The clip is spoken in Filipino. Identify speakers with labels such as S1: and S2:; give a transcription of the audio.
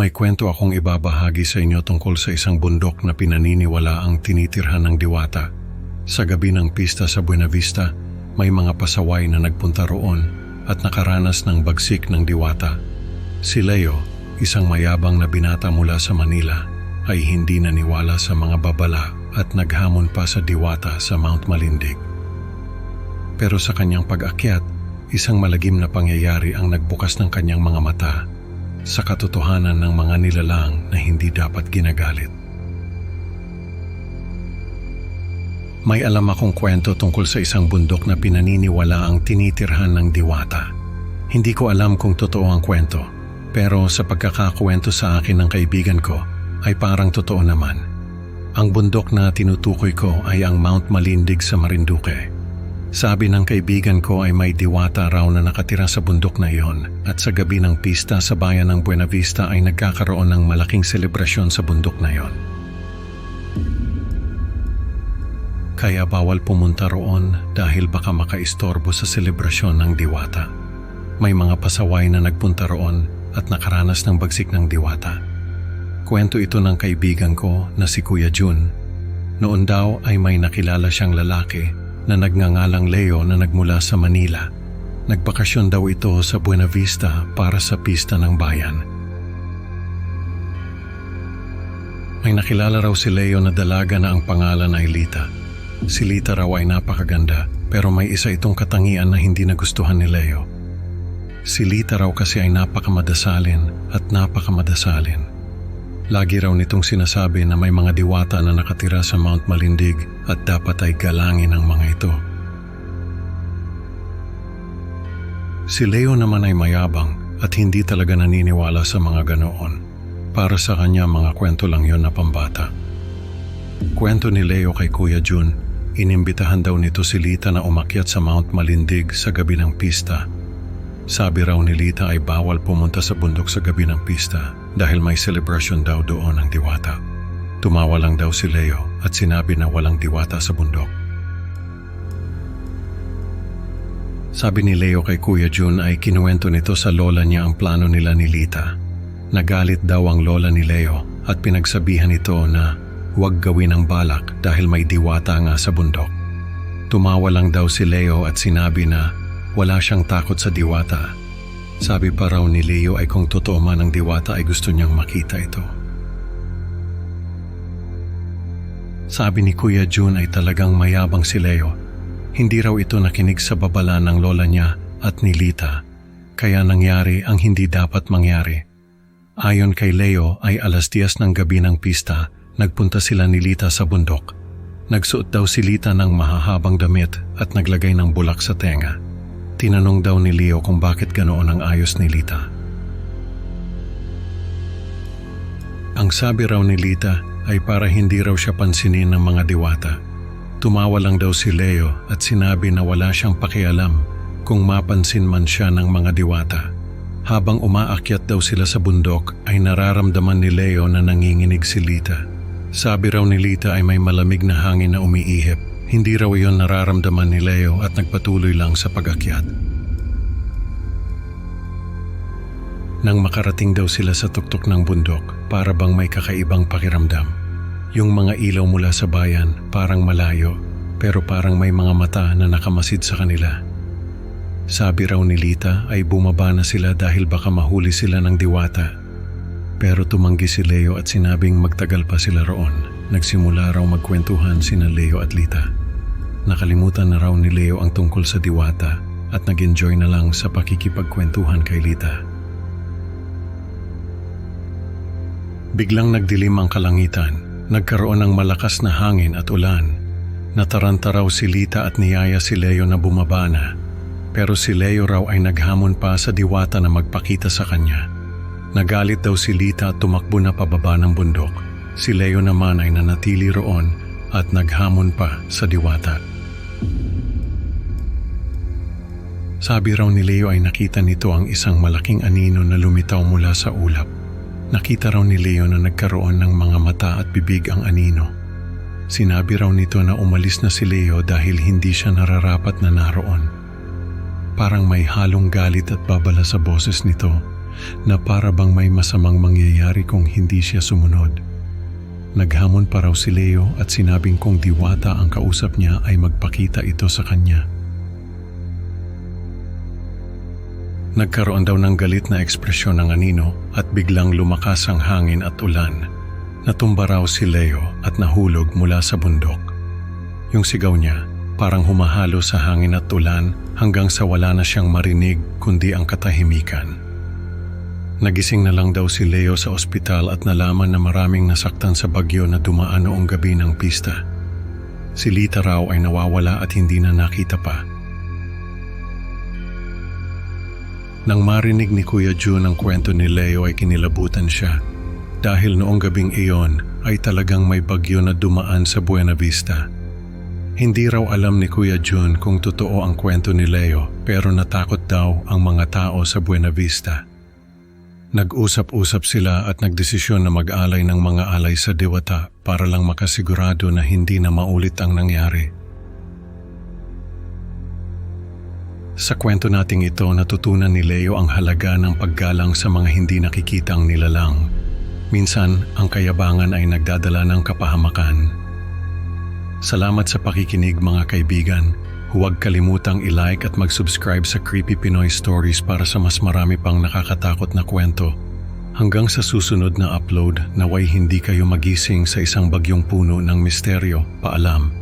S1: May kwento akong ibabahagi sa inyo tungkol sa isang bundok na pinaniniwala ang tinitirhan ng diwata. Sa gabi ng pista sa Buena Vista, may mga pasaway na nagpunta roon at nakaranas ng bagsik ng diwata. Si Leo, isang mayabang na binata mula sa Manila, ay hindi naniwala sa mga babala at naghamon pa sa diwata sa Mount Malindig. Pero sa kanyang pag-akyat, isang malagim na pangyayari ang nagbukas ng kanyang mga mata sa katotohanan ng mga nilalang na hindi dapat ginagalit. May alam akong kwento tungkol sa isang bundok na pinaniniwala ang tinitirhan ng diwata. Hindi ko alam kung totoo ang kwento, pero sa pagkakakwento sa akin ng kaibigan ko ay parang totoo naman. Ang bundok na tinutukoy ko ay ang Mount Malindig sa Marinduque. Sabi ng kaibigan ko ay may diwata raw na nakatira sa bundok na iyon at sa gabi ng pista sa bayan ng Buena Vista ay nagkakaroon ng malaking selebrasyon sa bundok na iyon. Kaya bawal pumunta roon dahil baka makaistorbo sa selebrasyon ng diwata. May mga pasaway na nagpunta roon at nakaranas ng bagsik ng diwata. Kwento ito ng kaibigan ko na si Kuya Jun. Noon daw ay may nakilala siyang lalaki na nagngangalang Leo na nagmula sa Manila. Nagbakasyon daw ito sa Buena Vista para sa pista ng bayan. May nakilala raw si Leo na dalaga na ang pangalan ay Lita. Si Lita raw ay napakaganda pero may isa itong katangian na hindi nagustuhan ni Leo. Si Lita raw kasi ay napakamadasalin at napakamadasalin. Lagi raw nitong sinasabi na may mga diwata na nakatira sa Mount Malindig at dapat ay galangin ang mga ito. Si Leo naman ay mayabang at hindi talaga naniniwala sa mga ganoon. Para sa kanya mga kwento lang yon na pambata. Kwento ni Leo kay Kuya Jun, inimbitahan daw nito si Lita na umakyat sa Mount Malindig sa gabi ng pista sabi raw ni Lita ay bawal pumunta sa bundok sa gabi ng pista dahil may celebration daw doon ang diwata. Tumawa lang daw si Leo at sinabi na walang diwata sa bundok. Sabi ni Leo kay Kuya Jun ay kinuwento nito sa lola niya ang plano nila ni Lita. Nagalit daw ang lola ni Leo at pinagsabihan ito na huwag gawin ang balak dahil may diwata nga sa bundok. Tumawa lang daw si Leo at sinabi na wala siyang takot sa diwata. Sabi pa raw ni Leo ay kung totoo man ang diwata ay gusto niyang makita ito. Sabi ni Kuya Jun ay talagang mayabang si Leo. Hindi raw ito nakinig sa babala ng lola niya at ni Lita, kaya nangyari ang hindi dapat mangyari. Ayon kay Leo ay alas 10 ng gabi ng pista, nagpunta sila ni Lita sa bundok. Nagsuot daw si Lita ng mahahabang damit at naglagay ng bulak sa tenga. Tinanong daw ni Leo kung bakit ganoon ang ayos ni Lita. Ang sabi raw ni Lita ay para hindi raw siya pansinin ng mga diwata. Tumawa lang daw si Leo at sinabi na wala siyang pakialam kung mapansin man siya ng mga diwata. Habang umaakyat daw sila sa bundok ay nararamdaman ni Leo na nanginginig si Lita. Sabi raw ni Lita ay may malamig na hangin na umiihip. Hindi raw iyon nararamdaman ni Leo at nagpatuloy lang sa pag-akyat. Nang makarating daw sila sa tuktok ng bundok, para bang may kakaibang pakiramdam. Yung mga ilaw mula sa bayan parang malayo, pero parang may mga mata na nakamasid sa kanila. Sabi raw ni Lita ay bumaba na sila dahil baka mahuli sila ng diwata. Pero tumanggi si Leo at sinabing magtagal pa sila roon. Nagsimula raw magkwentuhan sina Leo at Lita. Nakalimutan na raw ni Leo ang tungkol sa diwata at nag-enjoy na lang sa pakikipagkwentuhan kay Lita. Biglang nagdilim ang kalangitan. Nagkaroon ng malakas na hangin at ulan. Nataranta raw si Lita at niyaya si Leo na bumaba na. Pero si Leo raw ay naghamon pa sa diwata na magpakita sa kanya. Nagalit daw si Lita at tumakbo na pababa ng bundok. Si Leo naman ay nanatili roon at naghamon pa sa diwata. Sabi raw ni Leo ay nakita nito ang isang malaking anino na lumitaw mula sa ulap. Nakita raw ni Leo na nagkaroon ng mga mata at bibig ang anino. Sinabi raw nito na umalis na si Leo dahil hindi siya nararapat na naroon. Parang may halong galit at babala sa boses nito. na para bang may masamang mangyayari kung hindi siya sumunod. Naghamon pa raw si Leo at sinabing kung diwata ang kausap niya ay magpakita ito sa kanya. Nagkaroon daw ng galit na ekspresyon ng anino at biglang lumakas ang hangin at ulan. Natumba raw si Leo at nahulog mula sa bundok. Yung sigaw niya parang humahalo sa hangin at ulan hanggang sa wala na siyang marinig kundi ang katahimikan. Nagising na lang daw si Leo sa ospital at nalaman na maraming nasaktan sa bagyo na dumaan noong gabi ng pista. Si Lita raw ay nawawala at hindi na nakita pa. Nang marinig ni Kuya June ang kwento ni Leo ay kinilabutan siya dahil noong gabing iyon ay talagang may bagyo na dumaan sa Buena Vista. Hindi raw alam ni Kuya June kung totoo ang kwento ni Leo pero natakot daw ang mga tao sa Buena Vista. Nag-usap-usap sila at nagdesisyon na mag-alay ng mga alay sa diwata para lang makasigurado na hindi na maulit ang nangyari. Sa kwento nating ito, natutunan ni Leo ang halaga ng paggalang sa mga hindi nakikitang nilalang. Minsan, ang kayabangan ay nagdadala ng kapahamakan. Salamat sa pakikinig mga kaibigan. Huwag kalimutang i-like at mag-subscribe sa Creepy Pinoy Stories para sa mas marami pang nakakatakot na kwento. Hanggang sa susunod na upload, naway hindi kayo magising sa isang bagyong puno ng misteryo. Paalam.